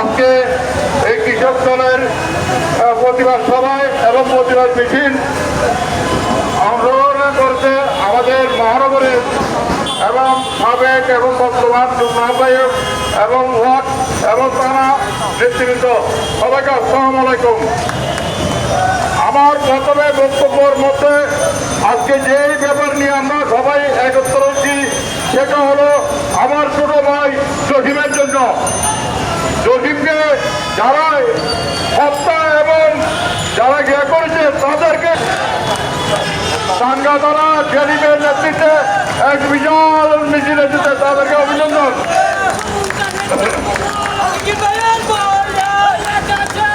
আজকে এই কৃষক দলের প্রতিবাদ সভায় এবং প্রতিবাদ মিছিল অংশগ্রহণ করতে আমাদের মহানগরের এবং সাবেক এবং বর্তমান যুগ্মাহ্বায়ক এবং ওয়ার্ড এবং তারা নেতৃবৃন্দ। সবাইকে আসসালাম আলাইকুম। আমার প্রথমে বক্তব্যের মধ্যে আজকে যেই ব্যাপার নিয়ে আমরা সবাই একত্র হচ্ছি, সেটা হলো আমার ছোট ভাই সহিমের জন্য। জহিমকে যারা হত্যা এবং যারা গিয়ে করেছে তাদেরকে সাংগাতারা জরিমের নেতৃত্বে এক বিশাল মিছিল এসেছে তাদেরকে অভিনন্দন কি বায়ান বলা লাগাছে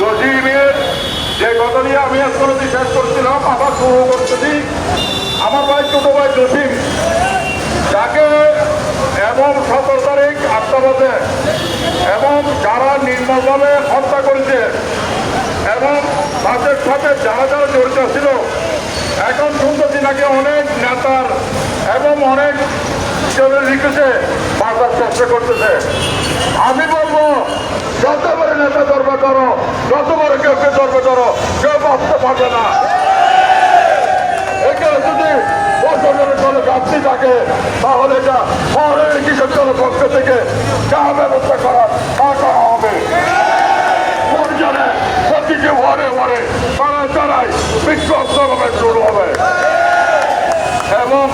জসিমের যে কথা নিয়ে আমি এখনও শেষ করছিলাম আবার শুরু করতেছি আমার ভাই জসিম যাকে এবং সতেরো তারিখ বাজে এবং যারা নির্মলভাবে হত্যা করেছে এবং তাদের সাথে যারা যারা জড়িত ছিল, এখন শুনতেছি নাকি অনেক নেতার এবং অনেক জনের লিখেছে বাঁচার চেষ্টা করতেছে। আমি বলব, যত বড় নেতা ধর্ম করো, যত বড় কেউ কেউ ধর্ম করো, কেউ বাঁচতে পারবে না। এখানে যদি প্রশাসনের কোনো ঘাটতি থাকে, তাহলে এটা শহরের কৃষক পক্ষ থেকে যা ব্যবস্থা করার তা করা হবে। শুরু হবে। এবং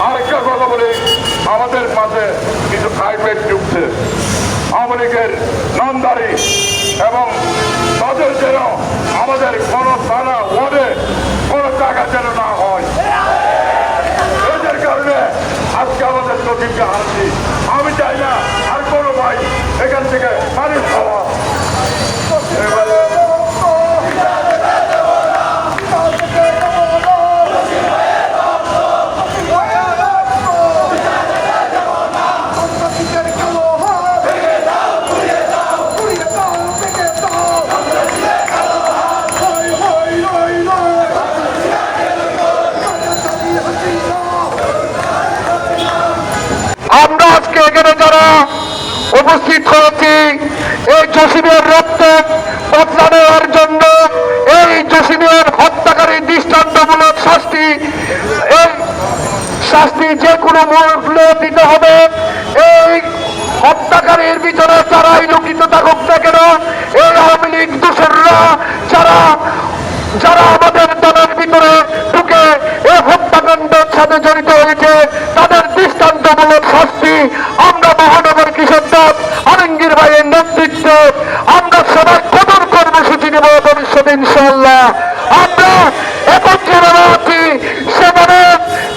আরেকটা কথা বলি, আমাদের মাঝে কিছু হাইব্রিড ঢুকছে আওয়ামী নামদারি এবং তাদের যেন আমাদের উপস্থিত হয়েছি। এই জসিমের রক্ত বদলা নেওয়ার জন্য এই জসিমের হত্যাকারী দৃষ্টান্তমূলক শাস্তি, এই শাস্তি যে কোনো মূল্যে দিতে হবে। এই হত্যাকারীর ভিতরে যারাই লুকিত থাকুক না কেন, এই আওয়ামী লীগ দোসররা যারা যারা আমাদের দলের ভিতরে ঢুকে এই হত্যাকাণ্ডের সাথে জড়িত হয়েছে, তাদের দৃষ্টান্তমূলক শাস্তি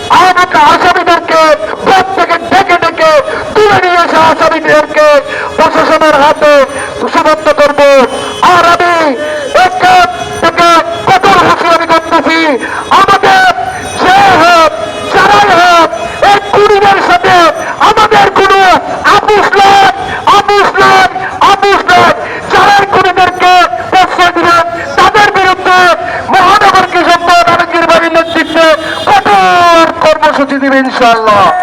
啊！মহানগর